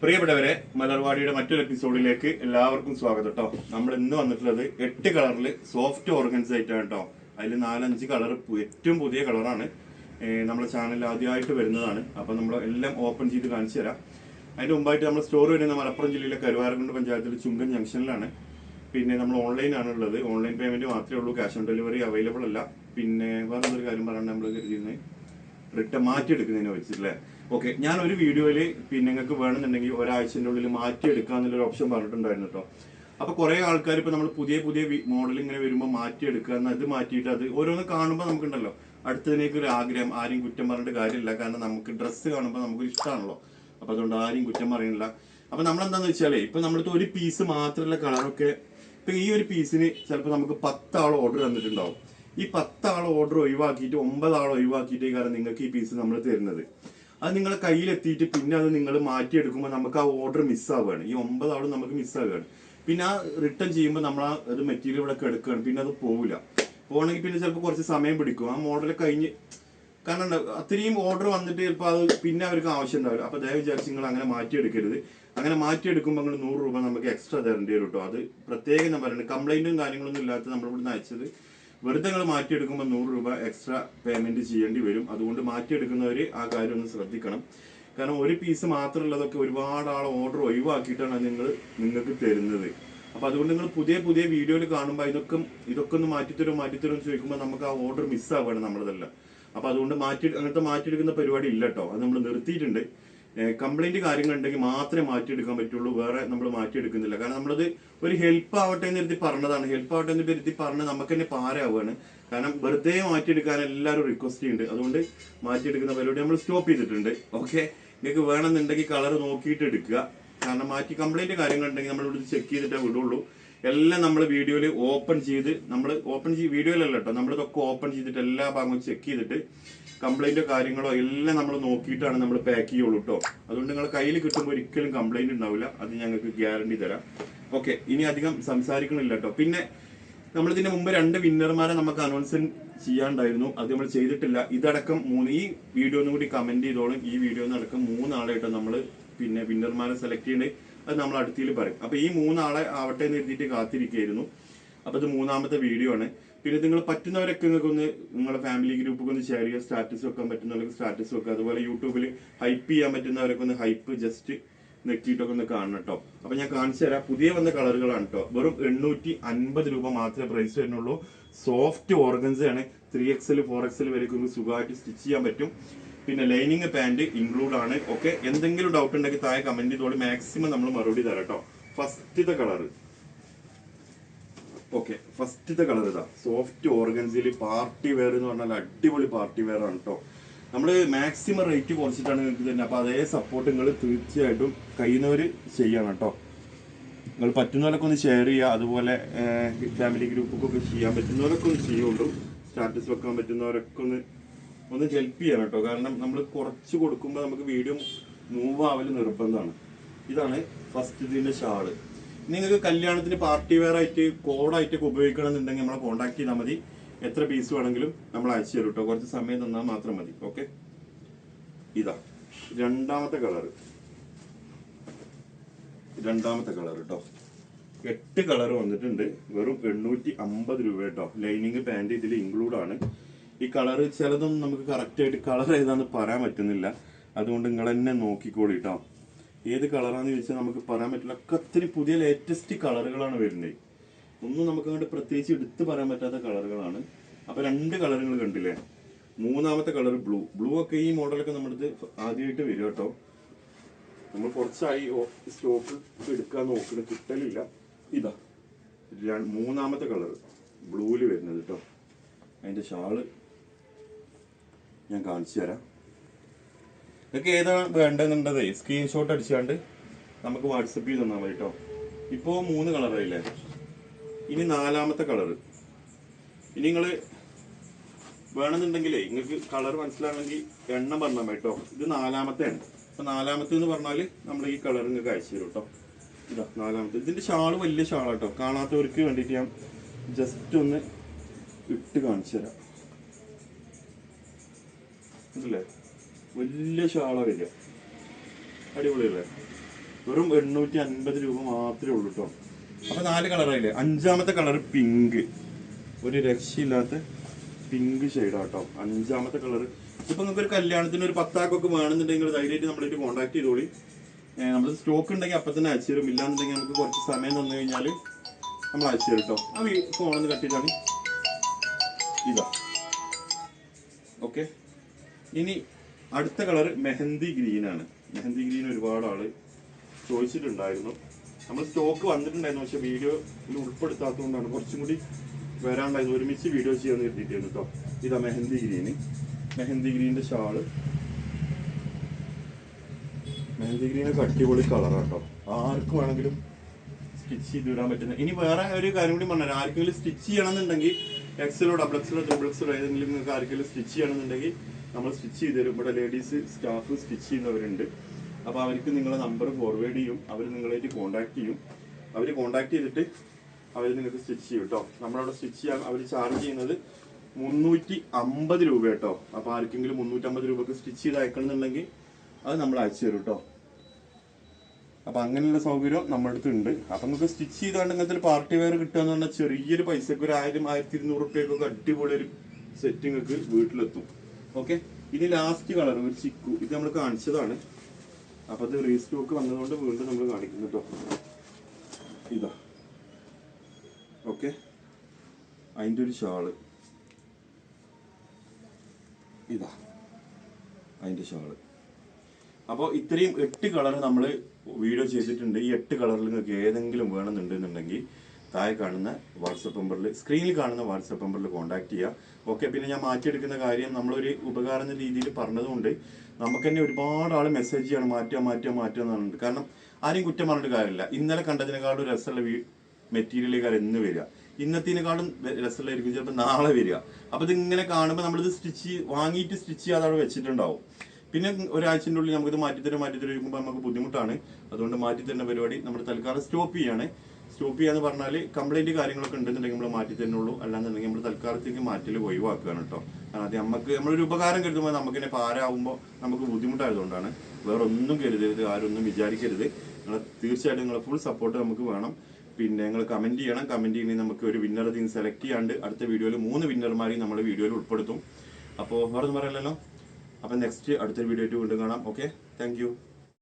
പ്രിയപ്പെട്ടവരെ മലർവാടിയുടെ മറ്റൊരു എപ്പിസോഡിലേക്ക് എല്ലാവർക്കും സ്വാഗതം കേട്ടോ നമ്മൾ ഇന്ന് വന്നിട്ടുള്ളത് എട്ട് കളറിൽ സോഫ്റ്റ് ഓർഗൻസ് ആയിട്ടാണ് കേട്ടോ അതിൽ നാലഞ്ച് കളർ ഏറ്റവും പുതിയ കളറാണ്. നമ്മുടെ ചാനലിൽ ആദ്യമായിട്ട് വരുന്നതാണ്. അപ്പം നമ്മൾ എല്ലാം ഓപ്പൺ ചെയ്ത് കാണിച്ചു തരാം. അതിന്റെ മുമ്പായിട്ട് നമ്മൾ സ്റ്റോർ വരുന്ന മലപ്പുറം ജില്ലയിലെ കരുവാരക്കുണ്ട് പഞ്ചായത്തിലെ ചുങ്കൻ ജംഗ്ഷനിലാണ്. പിന്നെ നമ്മൾ ഓൺലൈൻ ആണ് ഉള്ളത്. ഓൺലൈൻ പേയ്മെന്റ് മാത്രമേ ഉള്ളൂ. ക്യാഷ് ഓൺ ഡെലിവറി അവൈലബിൾ അല്ല. പിന്നെ വേറെ ഒരു കാര്യം പറയാൻ നമ്മൾ കരുതിയിരുന്നത്. റിട്ടേൺ മാറ്റിയെടുക്കുന്നതിനെ വെച്ചില്ലേ ഓക്കെ ഞാൻ ഒരു വീഡിയോയിൽ പിന്നെ നിങ്ങൾക്ക് വേണമെന്നുണ്ടെങ്കിൽ ഒരാഴ്ചന്റെ ഉള്ളിൽ ഒരു ഓപ്ഷൻ പറഞ്ഞിട്ടുണ്ടായിരുന്നു കേട്ടോ. അപ്പൊ കുറെ ആൾക്കാർ ഇപ്പൊ നമ്മൾ പുതിയ പുതിയ മോഡൽ ഇങ്ങനെ വരുമ്പോൾ മാറ്റിയെടുക്കുക എന്നാൽ ഇത് മാറ്റിയിട്ട് അത് ഓരോന്ന് കാണുമ്പോൾ നമുക്കുണ്ടല്ലോ. അടുത്തതിനേക്ക് ഒരു ആഗ്രഹം ആരും കുറ്റം പറഞ്ഞിട്ട് കാര്യമില്ല. കാരണം നമുക്ക് ഡ്രസ്സ് കാണുമ്പോൾ നമുക്ക് ഇഷ്ടമാണല്ലോ അപ്പൊ അതുകൊണ്ട് ആരും കുറ്റം പറയുന്നില്ല അപ്പൊ നമ്മളെന്താന്ന് വെച്ചാലേ ഇപ്പൊ നമ്മളടുത്ത് ഒരു പീസ് മാത്രമല്ല കളറൊക്കെ ഇപ്പൊ ഈ ഒരു പീസിന് ചിലപ്പോൾ നമുക്ക് പത്താൾ ഓർഡർ തന്നിട്ടുണ്ടാവും. ഈ പത്താൾ ഓർഡർ ഒഴിവാക്കിയിട്ട് ഒമ്പതാൾ ഒഴിവാക്കിയിട്ട് കാരണം നിങ്ങൾക്ക് ഈ പീസ് നമ്മൾ തരുന്നത്. അത് നിങ്ങളെ കയ്യിലെത്തിയിട്ട് പിന്നെ അത് നിങ്ങൾ മാറ്റിയെടുക്കുമ്പോൾ നമുക്ക് ആ ഓർഡർ മിസ്സാവുകയാണ് ഈ ഒമ്പത് അവിടെ നമുക്ക് മിസ്സാവുകയാണ് പിന്നെ ആ റിട്ടേൺ ചെയ്യുമ്പോൾ നമ്മൾ ആ ഒരു മെറ്റീരിയൽ ഇവിടെ കിടക്കുകയാണ്. പിന്നെ അത് പോവില്ല. പോകണമെങ്കിൽ പിന്നെ ചിലപ്പോൾ കുറച്ച് സമയം പിടിക്കും. ആ മോഡൽ കഴിഞ്ഞ് കാരണം അത്രയും ഓർഡർ വന്നിട്ട് ചിലപ്പോൾ അത് പിന്നെ അവർക്ക് ആവശ്യം ഉണ്ടാവില്ല. അപ്പോൾ ദയവ് വിചാരിച്ച് നിങ്ങൾ അങ്ങനെ മാറ്റിയെടുക്കരുത്. അങ്ങനെ മാറ്റിയെടുക്കുമ്പോൾ നിങ്ങൾ നൂറ് രൂപ നമുക്ക് എക്സ്ട്രാ തരേണ്ടി വരും കേട്ടോ അത് പ്രത്യേകം ഞാൻ പറയുന്നത് കംപ്ലൈന്റും കാര്യങ്ങളൊന്നും ഇല്ലാത്ത നമ്മളിവിടുന്ന് അയച്ചത് വെറുതെ നിങ്ങൾ മാറ്റിയെടുക്കുമ്പോൾ നൂറ് രൂപ എക്സ്ട്രാ പേയ്മെന്റ് ചെയ്യേണ്ടി വരും. അതുകൊണ്ട് മാറ്റിയെടുക്കുന്നവർ ആ കാര്യം ഒന്ന് ശ്രദ്ധിക്കണം. കാരണം ഒരു പീസ് മാത്രമുള്ളതൊക്കെ ഒരുപാട് ആൾ ഓർഡർ ഒഴിവാക്കിയിട്ടാണ് നിങ്ങൾ നിങ്ങൾക്ക് തരുന്നത്. അപ്പൊ അതുകൊണ്ട് നിങ്ങൾ പുതിയ പുതിയ വീഡിയോയിൽ കാണുമ്പോൾ ഇതൊക്കെ ഇതൊക്കെ ഒന്ന് മാറ്റിത്തരും മാറ്റിത്തരും ചോദിക്കുമ്പോൾ നമുക്ക് ആ ഓർഡർ മിസ്സാവുകയാണ് നമ്മളതെല്ലാം. അപ്പൊ അതുകൊണ്ട് മാറ്റി അങ്ങനത്തെ മാറ്റിയെടുക്കുന്ന പരിപാടി ഇല്ല കേട്ടോ അത് നമ്മൾ നിർത്തിയിട്ടുണ്ട്. കംപ്ലൈന്റ് കാര്യങ്ങൾ ഉണ്ടെങ്കിൽ മാത്രമേ മാറ്റിയെടുക്കാൻ പറ്റുള്ളൂ. വേറെ നമ്മൾ മാറ്റിയെടുക്കുന്നില്ല. കാരണം നമ്മളത് ഒരു ഹെൽപ്പ് ആവട്ടെ എന്ന് കരുതി പറഞ്ഞതാണ്. ഹെൽപ്പ് ആവട്ടെ എന്ന് കരുതി പറഞ്ഞ് നമുക്ക് തന്നെ പാരാവുകയാണ് കാരണം വെറുതെ മാറ്റിയെടുക്കാൻ എല്ലാവരും റിക്വസ്റ്റ് ചെയ്യുന്നുണ്ട്. അതുകൊണ്ട് മാറ്റിയെടുക്കുന്ന പരിപാടി നമ്മൾ സ്റ്റോപ്പ് ചെയ്തിട്ടുണ്ട്. ഓക്കെ നിങ്ങൾക്ക് വേണമെന്നുണ്ടെങ്കിൽ കളർ നോക്കിയിട്ട് എടുക്കുക. കാരണം മാറ്റി കംപ്ലൈന്റ് കാര്യങ്ങൾ ഉണ്ടെങ്കിൽ നമ്മൾ ഇവിടെ ചെക്ക് ചെയ്തിട്ടേ വിടുള്ളൂ. എല്ലാം നമ്മൾ വീഡിയോയിൽ ഓപ്പൺ ചെയ്ത് നമ്മൾ ഓപ്പൺ ചെയ്ത് വീഡിയോയിലല്ല കേട്ടോ നമ്മളിതൊക്കെ ഓപ്പൺ ചെയ്തിട്ട് എല്ലാ ഭാഗവും ചെക്ക് ചെയ്തിട്ട് കംപ്ലൈന്റോ കാര്യങ്ങളോ എല്ലാം നമ്മൾ നോക്കിയിട്ടാണ് നമ്മൾ പാക്ക് ചെയ്യുള്ളൂ കേട്ടോ അതുകൊണ്ട് നിങ്ങളെ കയ്യിൽ കിട്ടുമ്പോൾ ഒരിക്കലും കംപ്ലൈന്റ് ഉണ്ടാവില്ല. അത് ഞങ്ങൾക്ക് ഗ്യാരണ്ടി തരാം. ഓക്കെ ഇനി അധികം സംസാരിക്കണില്ല കേട്ടോ പിന്നെ നമ്മൾ ഇതിന്റെ മുമ്പ് രണ്ട് വിന്നർമാരെ നമുക്ക് അനൗൺസ് ചെയ്യാണ്ടായിരുന്നു. അത് നമ്മൾ ചെയ്തിട്ടില്ല. ഇതടക്കം മൂന്ന് ഈ വീഡിയോ ഒന്നും കൂടി കമന്റ് ചെയ്തോളും. ഈ വീഡിയോ അടക്കം മൂന്നാളായിട്ട് നമ്മൾ പിന്നെ വിന്നർമാരെ സെലക്ട് ചെയ്യണ്ടേ. അത് നമ്മൾ അടുത്തിൽ പറയും. അപ്പൊ ഈ മൂന്നാളെ ആവട്ടെ എന്ന് എഴുതിയിട്ട് കാത്തിരിക്കുകയായിരുന്നു. അപ്പൊ ഇത് മൂന്നാമത്തെ വീഡിയോ ആണ്. പിന്നെ നിങ്ങൾ പറ്റുന്നവരൊക്കെ നിങ്ങൾക്ക് ഒന്ന് നിങ്ങളുടെ ഫാമിലി ഗ്രൂപ്പൊക്കെ ഒന്ന് ഷെയർ ചെയ്യുക. സ്റ്റാറ്റസ് വെക്കാൻ പറ്റുന്നവർക്ക് സ്റ്റാറ്റസ് വെക്കുക. അതുപോലെ യൂട്യൂബിൽ ഹൈപ്പ് ചെയ്യാൻ പറ്റുന്നവരൊക്കെ ഒന്ന് ഹൈപ്പ് ജസ്റ്റ് നെക്കിയിട്ടൊക്കെ ഒന്ന് കാണണം കേട്ടോ അപ്പൊ ഞാൻ കാണിച്ചു തരാം. പുതിയ വന്ന കളറുകളാണ് കേട്ടോ വെറും എണ്ണൂറ്റി അൻപത് രൂപ മാത്രമേ പ്രൈസ് വരുന്നുള്ളൂ. സോഫ്റ്റ് ഓർഗൻസ് ആണ്. ത്രീ എക്സൽ ഫോർ എക്സൽ വരെ നിങ്ങൾക്ക് സുഖമായിട്ട് സ്റ്റിച്ച് ചെയ്യാൻ പറ്റും. പിന്നെ ലൈനിങ് പാന്റ് ഇൻക്ലൂഡ് ആണ്. ഓക്കെ? എന്തെങ്കിലും ഡൗട്ട് ഉണ്ടെങ്കിൽ താഴെ കമന്റ് ചെയ്തോളൂ. മാക്സിമം നമ്മൾ മറുപടി തരാം കേട്ടോ. ഫസ്റ്റത്തെ കളറ് ഓക്കെ. ഫസ്റ്റത്തെ കളർ ഇതാ. സോഫ്റ്റ് ഓർഗൻസിൽ പാർട്ടി വെയർ എന്ന് പറഞ്ഞാൽ അടിപൊളി പാർട്ടി വെയർ ആണ് കേട്ടോ നമ്മൾ മാക്സിമം റേറ്റ് കുറച്ചിട്ടാണ് നിങ്ങൾക്ക് തന്നെ. അപ്പൊ അതേ സപ്പോർട്ട് നിങ്ങൾ തീർച്ചയായിട്ടും കഴിയുന്നവർ ചെയ്യണം കേട്ടോ നിങ്ങൾ പറ്റുന്നവരൊക്കെ ഒന്ന് ഷെയർ ചെയ്യുക അതുപോലെ ഫാമിലി ഗ്രൂപ്പൊക്കെ ചെയ്യാൻ പറ്റുന്നവരൊക്കെ ഒന്ന് ചെയ്യുള്ളൂ. സ്റ്റാറ്റസ് വെക്കാൻ പറ്റുന്നവരൊക്കെ ഒന്ന് ഒന്ന് ഹെൽപ്പ് ചെയ്യണം കേട്ടോ. കാരണം നമ്മൾ കുറച്ച് കൊടുക്കുമ്പോൾ നമുക്ക് വീഡിയോ മൂവ് ആവൽ നിർബന്ധമാണ്. ഇതാണ് ഫസ്റ്റ് ഇതിന്റെ ഷാൾ നിങ്ങൾക്ക് കല്യാണത്തിന് പാർട്ടി വെയർ ആയിട്ട് കോഡായിട്ടൊക്കെ ഉപയോഗിക്കണമെന്നുണ്ടെങ്കിൽ നമ്മളെ കോൺടാക്ട് ചെയ്താൽ മതി. എത്ര പീസ് വേണമെങ്കിലും നമ്മൾ അയച്ചു തരും കേട്ടോ. കുറച്ച് സമയം തന്നാൽ മാത്രം മതി. ഓക്കെ ഇതാ. രണ്ടാമത്തെ കളർ രണ്ടാമത്തെ കളർ കേട്ടോ എട്ട് കളർ വന്നിട്ടുണ്ട്. വെറും എണ്ണൂറ്റി അമ്പത് രൂപ കേട്ടോ ലൈനിങ് പാന്റ് ഇതിൽ ഇൻക്ലൂഡ് ആണ്. ഈ കളർ ചിലതൊന്നും നമുക്ക് കറക്റ്റായിട്ട് കളർ ഏതാന്ന് പറയാൻ പറ്റുന്നില്ല. അതുകൊണ്ട് നിങ്ങൾ തന്നെ നോക്കിക്കോളിട്ടോ ഏത് കളറാന്ന് ചോദിച്ചാൽ നമുക്ക് പറയാൻ പറ്റില്ല. ഒക്കെ ഒത്തിരി പുതിയ ലേറ്റസ്റ്റ് കളറുകളാണ് വരുന്നത് ഒന്നും നമുക്ക് അങ്ങോട്ട് പ്രത്യേകിച്ച് എടുത്ത് പറയാൻ പറ്റാത്ത കളറുകളാണ്. അപ്പൊ രണ്ട് കളറുകൾ കണ്ടില്ലേ? മൂന്നാമത്തെ കളർ ബ്ലൂ. ബ്ലൂ ഒക്കെ ഈ മോഡലൊക്കെ നമ്മുടെ ആദ്യമായിട്ട് വരും കേട്ടോ നമ്മൾ കുറച്ചായി സ്റ്റോക്ക് എടുക്കാൻ നോക്കുന്നത് കിട്ടലില്ല. ഇതാ. മൂന്നാമത്തെ കളർ ബ്ലൂവിൽ വരുന്നത് കേട്ടോ അതിന്റെ ഷാൾ ഞാൻ കാണിച്ചു തരാം. നിങ്ങൾക്ക് ഏതാണ് വേണ്ടതെന്നുണ്ടത് സ്ക്രീൻഷോട്ട് അടിച്ചാണ്ട് നമുക്ക് വാട്സപ്പ് ചെയ്ത് തന്നാൽ മതി കേട്ടോ. ഇപ്പോൾ മൂന്ന് കളറായില്ലേ ഇനി നാലാമത്തെ കളർ ഇനി നിങ്ങൾ വേണമെന്നുണ്ടെങ്കിലേ നിങ്ങൾക്ക് കളർ മനസ്സിലാണെങ്കിൽ എണ്ണം പറഞ്ഞാൽ കേട്ടോ. ഇത് നാലാമത്തെയാണ്. അപ്പം നാലാമത്തെ എന്ന് പറഞ്ഞാൽ നമ്മൾ ഈ കളർ നിങ്ങൾക്ക് അയച്ചു തരും കേട്ടോ. ഇതാ നാലാമത്തെ. ഇതിന്റെ ഷാൾ വലിയ ഷാളാട്ടോ കാണാത്തവർക്ക് വേണ്ടിയിട്ട് ഞാൻ ജസ്റ്റ് ഒന്ന് ഇട്ട് കാണിച്ചു തരാം. ഉണ്ടല്ലേ വലിയ ഷാള വരിക. അടിപൊളിയല്ലേ? വെറും എണ്ണൂറ്റി അൻപത് രൂപ മാത്രമേ ഉള്ളൂ കേട്ടോ അപ്പൊ നാല് കളറായില്ലേ അഞ്ചാമത്തെ കളർ പിങ്ക് ഒരു രക്ഷയില്ലാത്ത പിങ്ക് ഷെയ്ഡാട്ടോ അഞ്ചാമത്തെ കളർ ഇപ്പൊ നിങ്ങൾക്ക് ഒരു കല്യാണത്തിന് ഒരു പത്താക്കൊക്കെ വേണമെന്നുണ്ടെങ്കിൽ ധൈര്യമായിട്ട് നമ്മളായിട്ട് കോൺടാക്ട് ചെയ്തോളി. നമ്മൾ സ്റ്റോക്ക് ഉണ്ടെങ്കിൽ അപ്പൊ തന്നെ അയച്ചു തരും. ഇല്ലാന്നുണ്ടെങ്കിൽ നമുക്ക് കുറച്ച് സമയം തന്നു കഴിഞ്ഞാൽ നമ്മൾ അയച്ചു തരും കേട്ടോ ആ ഫോണെന്ന് കട്ടിട്ടാണ് ഇതാ. ഓക്കെ ഇനി അടുത്ത കളർ മെഹന്തി ഗ്രീൻ ആണ്. മെഹന്തി ഗ്രീൻ ഒരുപാട് ആൾ ചോദിച്ചിട്ടുണ്ടായിരുന്നു. നമ്മൾ സ്റ്റോക്ക് വന്നിട്ടുണ്ടായിരുന്നു പക്ഷെ വീഡിയോയിൽ ഉൾപ്പെടുത്താത്തതുകൊണ്ടാണ് കുറച്ചും കൂടി വരാണ്ടായിരുന്നു ഒരുമിച്ച് വീഡിയോ ചെയ്യാൻ കരുതിയിട്ടായിരുന്നു കേട്ടോ ഇതാ മെഹന്തി ഗ്രീന്. മെഹന്തി ഗ്രീനിന്റെ ഷാൾ. മെഹന്തി ഗ്രീനൊക്കെ അടിപൊളി കളറാണ് കേട്ടോ ആർക്കും വേണമെങ്കിലും സ്റ്റിച്ച് ചെയ്ത് ഇടാൻ പറ്റുന്ന ഇനി വേറെ ഒരു കാര്യം കൂടി പറഞ്ഞു ആർക്കെങ്കിലും സ്റ്റിച്ച് ചെയ്യണമെന്നുണ്ടെങ്കിൽ എക്സലോ ഡബിൾ എക്സലോ ഡബിൾ എക്സലോ ഏതെങ്കിലും നിങ്ങൾക്ക് ആർക്കെങ്കിലും സ്റ്റിച്ച് ചെയ്യണമെന്നുണ്ടെങ്കിൽ നമ്മൾ സ്റ്റിച്ച് ചെയ്ത് തരും. ഇവിടെ ലേഡീസ് സ്റ്റാഫ് സ്റ്റിച്ച് ചെയ്യുന്നവരുണ്ട്. അപ്പോൾ അവർക്ക് നിങ്ങളെ നമ്പർ ഫോർവേഡ് ചെയ്യും. അവർ നിങ്ങളായിട്ട് കോൺടാക്ട് ചെയ്യും. അവർ കോൺടാക്ട് ചെയ്തിട്ട് അവർ നിങ്ങൾക്ക് സ്റ്റിച്ച് ചെയ്യും കേട്ടോ. നമ്മളവിടെ സ്റ്റിച്ച് ചെയ്യാൻ അവർ ചാർജ് ചെയ്യുന്നത് മുന്നൂറ്റി അമ്പത് രൂപ കേട്ടോ. അപ്പോൾ ആർക്കെങ്കിലും മുന്നൂറ്റമ്പത് രൂപക്ക് സ്റ്റിച്ച് ചെയ്ത് അയക്കണമെന്നുണ്ടെങ്കിൽ അത് നമ്മൾ അയച്ചു തരും കേട്ടോ. അപ്പം അങ്ങനെയുള്ള സൗകര്യം നമ്മുടെ അടുത്ത് ഉണ്ട്. അപ്പം നമുക്ക് സ്റ്റിച്ച് ചെയ്താണ്ട് ഇങ്ങനത്തെ ഒരു പാർട്ടി വെയർ കിട്ടുകയെന്ന് പറഞ്ഞാൽ ചെറിയൊരു പൈസക്ക് ഒരു ആയിരം ആയിരത്തി ഇരുന്നൂറ് റുപ്യക്കൊക്കെ അടിപൊളി ഒരു സെറ്റ് നിങ്ങൾക്ക് വീട്ടിലെത്തും. ഓക്കെ ഇനി ലാസ്റ്റ് കളർ ഒരു ചിക്കു. ഇത് നമ്മൾ കാണിച്ചതാണ്. അപ്പൊ അത് റീസ്റ്റോക്ക് വന്നതുകൊണ്ട് വീണ്ടും നമ്മൾ കാണിക്കുന്നു കേട്ടോ ഇതാ. ഓക്കെ അതിന്റെ ഒരു ഷാൾ. ഇതാ. അതിന്റെ ഷാൾ. അപ്പോൾ ഇത്രയും എട്ട് കളർ നമ്മൾ വീഡിയോ ചെയ്തിട്ടുണ്ട്. ഈ എട്ട് കളറിൽ നിങ്ങൾക്ക് ഏതെങ്കിലും വേണമെന്നുണ്ടെന്നുണ്ടെങ്കിൽ താഴെ കാണുന്ന വാട്സപ്പ് നമ്പറിൽ സ്ക്രീനിൽ കാണുന്ന വാട്സപ്പ് നമ്പറിൽ കോൺടാക്ട് ചെയ്യുക ഓക്കെ പിന്നെ ഞാൻ മാറ്റിയെടുക്കുന്ന കാര്യം നമ്മളൊരു ഉപകാരം രീതിയിൽ പറഞ്ഞതുകൊണ്ട് നമുക്ക് തന്നെ ഒരുപാട് ആൾ മെസ്സേജ് ചെയ്യണം. മാറ്റുക മാറ്റുക മാറ്റുക എന്നുണ്ട് കാരണം ആരും കുറ്റം പറഞ്ഞിട്ട് കാര്യമില്ല. ഇന്നലെ കണ്ടതിനെക്കാളും രസമുള്ള വീ മെറ്റീരിയലുകാർ എന്ന് വരിക. ഇന്നത്തേക്കാളും രസമുള്ളതായിരിക്കും ചിലപ്പോൾ നാളെ വരിക. അപ്പോൾ ഇത് ഇങ്ങനെ കാണുമ്പോൾ നമ്മളിത് സ്റ്റിച്ച് വാങ്ങിയിട്ട് സ്റ്റിച്ച് ചെയ്യാതെ അവിടെ വെച്ചിട്ടുണ്ടാവും. പിന്നെ ഒരാഴ്ചന്റെ ഉള്ളിൽ നമുക്കിത് മാറ്റിത്തരും മാറ്റിത്തരും ചോദിക്കുമ്പോൾ നമുക്ക് ബുദ്ധിമുട്ടാണ്. അതുകൊണ്ട് മാറ്റിത്തരുന്ന പരിപാടി നമ്മൾ തൽക്കാലം സ്റ്റോപ്പ് ചെയ്യാണ്. സ്റ്റോപ്പ് ചെയ്യാന്ന് പറഞ്ഞാൽ കംപ്ലൈന്റ് കാര്യങ്ങളൊക്കെ ഉണ്ടെന്നുണ്ടെങ്കിൽ നമ്മൾ മാറ്റി തന്നുള്ളൂ അല്ലാന്നുണ്ടെങ്കിൽ നമ്മൾ തൽക്കാലത്തേക്ക് മാറ്റൽ ഒഴിവാക്കുകയാണ് കേട്ടോ. കാരണം അത് നമുക്ക് നമ്മളൊരു ഉപകാരം കരുതുമ്പോൾ നമുക്ക് തന്നെ പാരാകുമ്പോൾ നമുക്ക് ബുദ്ധിമുട്ടായതുകൊണ്ടാണ്. വേറെ ഒന്നും കരുതരുത് ആരൊന്നും വിചാരിക്കരുത്. നിങ്ങൾ തീർച്ചയായിട്ടും നിങ്ങളെ ഫുൾ സപ്പോർട്ട് നമുക്ക് വേണം. പിന്നെ നിങ്ങൾ കമന്റ് ചെയ്യണം. കമന്റ് ചെയ്യണമെങ്കിൽ നമുക്ക് ഒരു വിന്നർ ഇതിന് സെലക്ട് ചെയ്യാണ്ട് അടുത്ത വീഡിയോയിൽ മൂന്ന് വിന്നർമാരെയും നമ്മൾ വീഡിയോയിൽ ഉൾപ്പെടുത്തും. അപ്പോൾ വേറെ ഒന്നും പറയലല്ലോ അപ്പം നെക്സ്റ്റ് അടുത്തൊരു വീഡിയോ ആയിട്ട് വീണ്ടും കാണാം. Okay thank